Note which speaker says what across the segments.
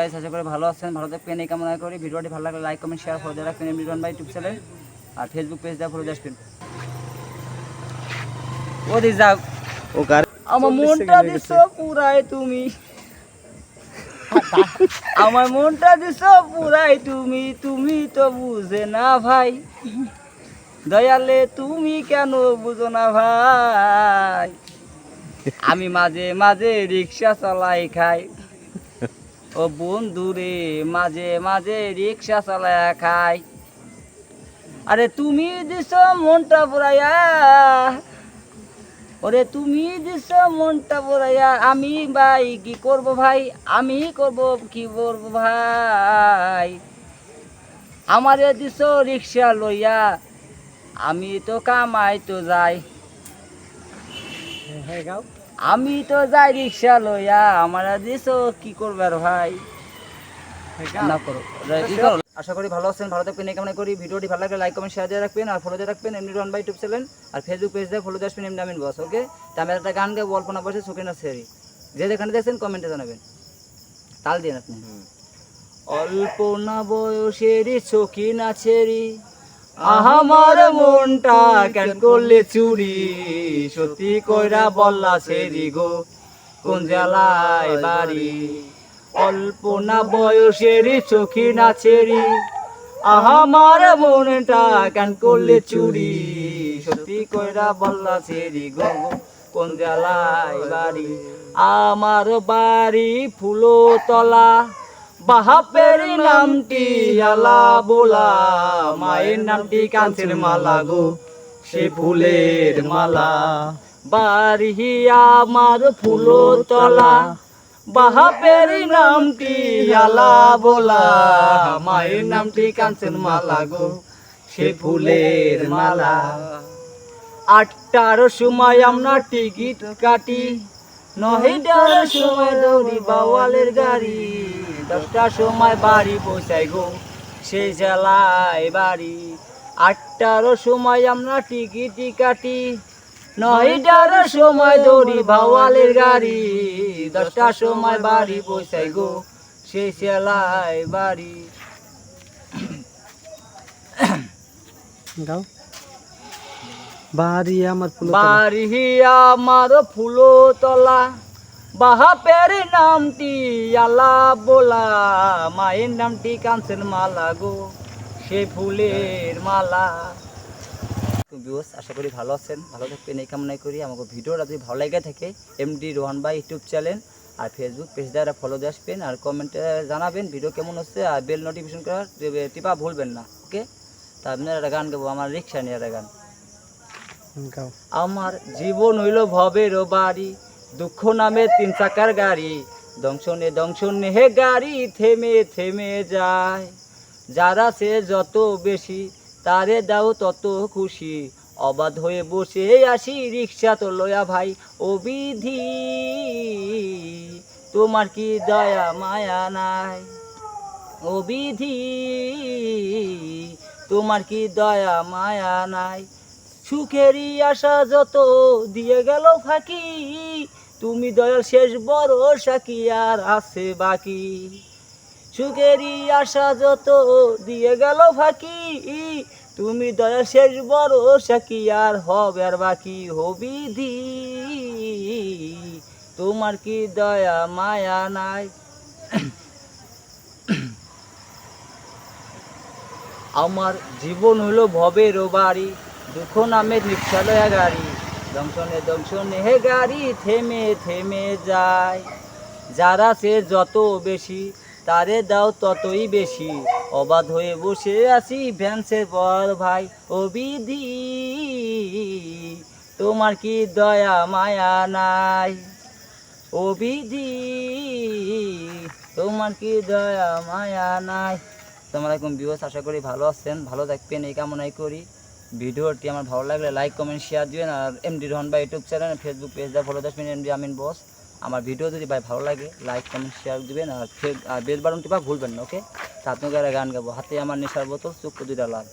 Speaker 1: Guys আশা করি ভালো আছেন ভালো থাকবেন এই কামনা করি। ভিডিওটি ভালো লাগলে লাইক কমেন্ট শেয়ার ফলো দিয়ে রাখবেন রন ভাই ইউটিউব চ্যানেল আর ফেসবুক পেজ দিয়ে ফলো দিয়ে ও দি যাও।
Speaker 2: ও কার
Speaker 1: আমার মনটা দিছ পুরাই তুমি। আমার মনটা দিছ পুরাই তুমি তুমি তো বুঝে না ভাই। দয়ালে তুমি কেন বুঝো না ভাই? আমি মাঝে মাঝে রিক্সা চালাই খাই। ও বন্ধুরে মাঝে মাঝে রিক্সা চালায় খাই। আরে তুমি দিছ মনটা পুরাইয়া। ওরে তুমি দিছ মনটা পুরাইয়া, আমি ভাই কি করব ভাই? আমি করব কি করব ভাই? আমারে দিছ রিক্সা লইয়া, আমি তো কামাই তো যাই। আমি তো যাই রিক্সা লইয়া আমার দিছ কি করবে আর ভাই? না করো। রে- করো। আশা করি ভালো আছেন ভালো থাকবেন। কামনা করি ভিডিওটি ভালো লাগলে লাইক কমেন্ট শেয়ার দিয়ে রাখবেন আর ফলো দিয়ে রাখবেন। এমনি রন বাই ইউটিউব চ্যানেল আর ফেসবুক পেজ দিয়ে ফলো দিয়ে আসবেন এমনি আমিন বস ওকে তা আমি একটা গান গাবো অল্পনা বসে সুখেনা সেরি। যে যেখানে দেখছেন কমেন্টে জানাবেন। তাল দিন আপনি। অল্প না বয়সেরই চোখি না ছেড়ি আমার মনটা কেন করলে চুরি? সত্যি কইরা বললা সেরি গো, কোন জেলায় বাড়ি? অল্প না বয়সেরই চোখি না ছেড়ি। আমার মনটা কেন করলে চুরি? সত্যি কইরা বললা সেরি গো, কোন জেলায় বাড়ি? আমার বাড়ি ফুলো তলা বাহাপের নামটি আলা বোলা, মায়ের নামটি কাঞ্চের মালা গো, সে ফুলের মালা। বাড়ি আমার ফুলো তলা বাহাপের নামটি আলা বোলা, মায়ের নামটি কাঞ্চন মালা গো, সে ফুলের মালা। আটটার সময় আমরা টিকিট কাটি, নয়টার সময় দৌড়ি বাওয়ালের গাড়ি। দশটার সময় বাড়ি পৌঁছাই গো। সেই জেলায় বাড়ি। আটটার সময় আমরা টিকিট কাটি। নয়টার সময় দৌড়ি বাওয়ালের গাড়ি। দশটার সময় বাড়ি পৌঁছাই গো। সেই জেলায় বাড়ি।
Speaker 2: গাও বাড়ি আমার
Speaker 1: বাড়ি আমার ফুলো তলা বাহাপের নামটি আলা বোলা মায়ের নামটি কাঞ্চন মালা গো সে ফুলের মালা। ভিউস আশা করি ভালো আছেন ভালো থাকবেন এই কামনাই করি। আমাকে ভিডিওটা যদি ভালো লেগে থাকে এমডি রোহান ভাই ইউটিউব চ্যানেল আর ফেসবুক পেজ দ্বারা ফলো দিয়ে আসবেন আর কমেন্টে জানাবেন ভিডিও কেমন হচ্ছে আর বেল নোটিফিকেশন করার টিপা ভুলবেন না ওকে তা আপনার একটা গান গাবো আমার রিক্সা নিয়ে একটা গান। আমার জীবন হইল ভবের বাড়ি দুঃখ নামে তিন চাকার গাড়ি। দংশনে দংশনে হে গাড়ি থেমে থেমে যায়। যারা সে যত বেশি, তারে দাও তত খুশি। অবাধ হয়ে বসে আসি রিক্সা তো লয়া ভাই, ও বিধি, তোমার কি দয়া, মায়া নাই? ও বিধি, তোমার কি দয়া, মায়া নাই? সুখেরই আশা যত দিয়ে গেল ফাঁকি। তুমি দয়াল শেষ বড় সাকি আর আছে বাকি? সুখেরই আশা যত দিয়ে গেল ফাঁকি, তুমি দয়াল শেষ বড় সাকি আর হবে আর বাকি? হবি দি তোমার কি দয়া, মায়া নাই? আমার জীবন হলো ভবের বাড়ি। দুঃখ নামে রিক্সালয়া গাড়ি। দংশনে দংশনে হে গাড়ি, থেমে থেমে যায় যারা সে যত বেশি, তারে দাও ততই বেশি। অবাধ হয়ে বসে আছি ভ্যান্সের পর ভাই। ও বিধি, তোমার কি দয়া, মায়া নাই? ও বিধি, তোমার কি দয়া, মায়া নাই? তোমার এখন ভিউয়ার্স, আশা করি ভালো আছেন, ভালো থাকবেন, এই কামনাই করি। ভিডিওটি আমার ভালো লাগলে লাইক কমেন্ট শেয়ার দিবেন। আর এমডি রহন ভাই ইউটিউব চ্যানেল ফেসবুক পেজ দা ফলো দেখবেন এমডি আমিন বস আমার ভিডিও যদি ভাই ভালো লাগে লাইক কমেন্ট শেয়ার দিবেন। আর আর বেল বাটন টিপা ভুলবেন না ওকে তা আপনাকে গান গাবো। হাতে আমার নেশার বোতল, চক্ষু দুইটা লাল।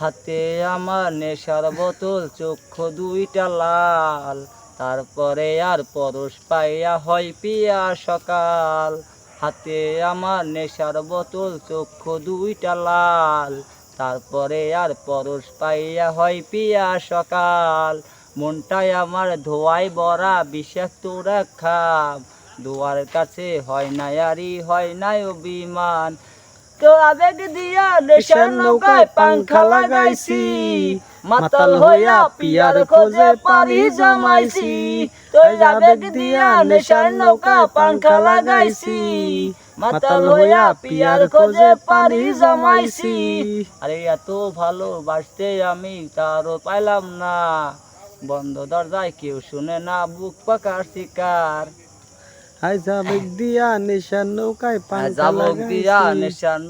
Speaker 1: হাতে আমার নেশার বোতল, চক্ষু দুইটা লাল। তারপরে আর পরশ পাইয়া হয় পিয়া সকাল। হাতে আমার নেশার বোতল, চক্ষু দুইটা লাল। তারপরে আর পরশ পাইয়া হয় পিয়া সকাল। মনটাই আমার ধোয়াই বরা বিষাক্ত খাম দুয়ার কাছে হয় না আরি হয় না অভিমান। তো আবেগ দিয়া নেশার নৌকায় পাংখা লাগাইছি মাতাল হইয়া পিয়ার খোঁজে পানি জমাইছি। তো আবেগ দিয়া নেশার নৌকা পাংখা লাগাইছি পিয়ার খোঁজে জমাইছি। আরে এত ভালোবাসতে আমি তারও পাইলাম না। বন্ধ দরজায় কেউ শুনে না বুক পাকার শিকার।
Speaker 2: আই যাবে দিয়া নেশার নৌকায় পান
Speaker 1: যাবক দিয়া নেশার